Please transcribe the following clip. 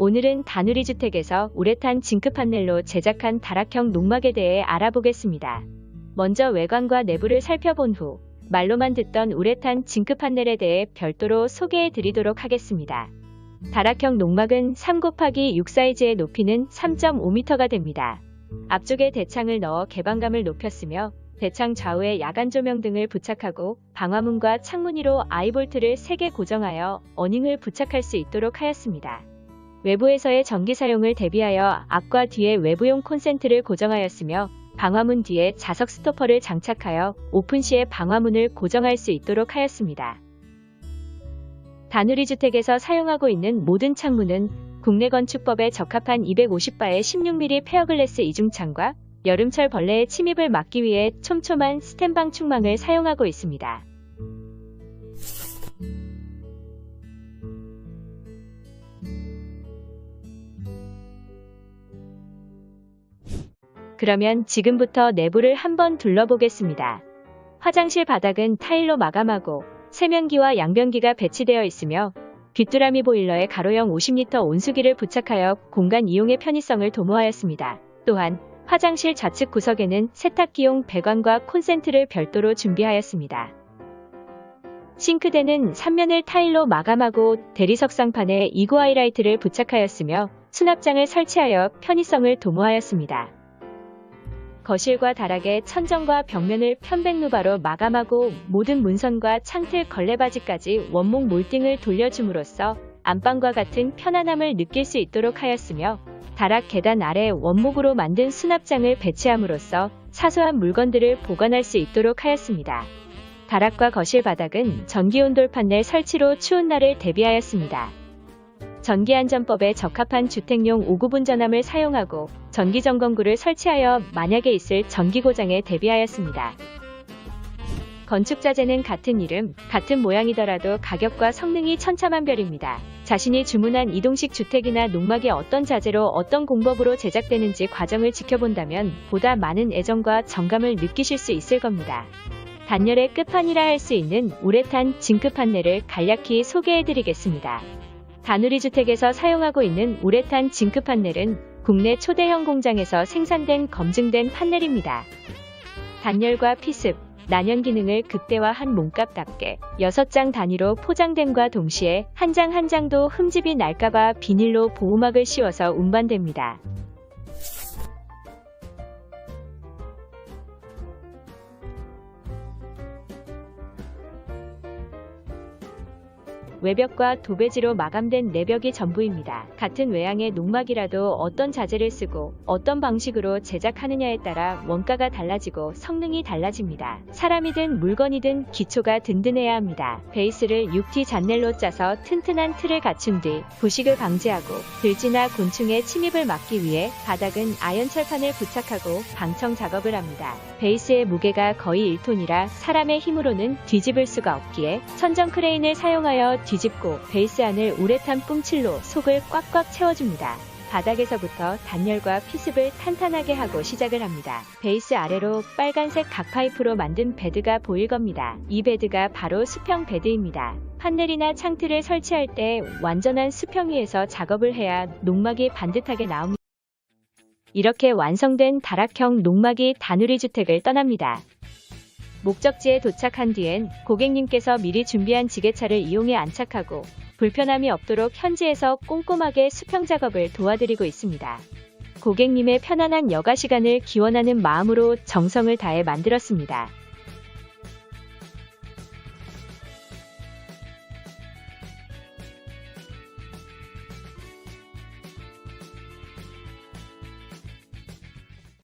오늘은 다누리 주택에서 우레탄 징크 판넬로 제작한 다락형 농막에 대해 알아보겠습니다. 먼저 외관과 내부를 살펴본 후 말로만 듣던 우레탄 징크 판넬에 대해 별도로 소개해 드리도록 하겠습니다. 다락형 농막은 3 곱하기 6 사이즈의 높이는 3.5m가 됩니다. 앞쪽에 대창을 넣어 개방감을 높였으며 대창 좌우에 야간 조명 등을 부착하고 방화문과 창문 위로 아이볼트를 3개 고정하여 어닝을 부착할 수 있도록 하였습니다. 외부에서의 전기 사용을 대비하여 앞과 뒤에 외부용 콘센트를 고정하였으며 방화문 뒤에 자석 스토퍼를 장착하여 오픈 시에 방화문을 고정할 수 있도록 하였습니다. 다누리 주택에서 사용하고 있는 모든 창문은 국내 건축법에 적합한 250바의 16mm 페어글래스 이중창과 여름철 벌레의 침입을 막기 위해 촘촘한 스텐방 충망을 사용하고 있습니다. 그러면 지금부터 내부를 한번 둘러보겠습니다. 화장실 바닥은 타일로 마감하고 세면기와 양변기가 배치되어 있으며 귀뚜라미 보일러에 가로형 50리터 온수기를 부착하여 공간 이용의 편의성을 도모하였습니다. 또한 화장실 좌측 구석에는 세탁기용 배관과 콘센트를 별도로 준비하였습니다. 싱크대는 3면을 타일로 마감하고 대리석 상판에 이고 하이라이트를 부착하였으며 수납장을 설치하여 편의성을 도모하였습니다. 거실과 다락의 천정과 벽면을 편백누바로 마감하고 모든 문선과 창틀 걸레바지까지 원목 몰딩을 돌려줌으로써 안방과 같은 편안함을 느낄 수 있도록 하였으며 다락 계단 아래 원목으로 만든 수납장을 배치함으로써 사소한 물건들을 보관할 수 있도록 하였습니다. 다락과 거실 바닥은 전기온돌 판넬 설치로 추운 날을 대비하였습니다. 전기안전법에 적합한 주택용 5구분 전함을 사용하고 전기점검구를 설치하여 만약에 있을 전기고장에 대비하였습니다. 건축자재는 같은 이름, 같은 모양이더라도 가격과 성능이 천차만별입니다. 자신이 주문한 이동식 주택이나 농막이 어떤 자재로 어떤 공법으로 제작되는지 과정을 지켜본다면 보다 많은 애정과 정감을 느끼실 수 있을 겁니다. 단열의 끝판이라 할 수 있는 우레탄 징크 판넬을 간략히 소개해드리겠습니다. 다누리 주택에서 사용하고 있는 우레탄 징크 판넬은 국내 초대형 공장에서 생산된 검증된 판넬입니다. 단열과 피습, 난연 기능을 극대화한 몸값답게 6장 단위로 포장됨과 동시에 한 장한 장도 흠집이 날까봐 비닐로 보호막을 씌워서 운반됩니다. 외벽과 도배지로 마감된 내벽이 전부입니다. 같은 외양의 농막이라도 어떤 자재를 쓰고 어떤 방식으로 제작하느냐에 따라 원가가 달라지고 성능이 달라집니다. 사람이든 물건이든 기초가 든든해야 합니다. 베이스를 6T 잔넬로 짜서 튼튼한 틀을 갖춘 뒤 부식을 방지하고 들쥐나 곤충의 침입을 막기 위해 바닥은 아연 철판을 부착하고 방청 작업을 합니다. 베이스의 무게가 거의 1톤이라 사람의 힘으로는 뒤집을 수가 없기에 천정 크레인을 사용하여 뒤집고 베이스 안을 우레탄 뿜칠로 속을 꽉꽉 채워줍니다. 바닥에서부터 단열과 피습을 탄탄하게 하고 시작을 합니다. 베이스 아래로 빨간색 각파이프로 만든 베드가 보일 겁니다. 이 베드가 바로 수평 베드입니다. 판넬이나 창틀을 설치할 때 완전한 수평 위에서 작업을 해야 농막이 반듯하게 나옵니다. 이렇게 완성된 다락형 농막이 다누리 주택을 떠납니다. 목적지에 도착한 뒤엔 고객님께서 미리 준비한 지게차를 이용해 안착하고 불편함이 없도록 현지에서 꼼꼼하게 수평 작업을 도와드리고 있습니다. 고객님의 편안한 여가 시간을 기원하는 마음으로 정성을 다해 만들었습니다.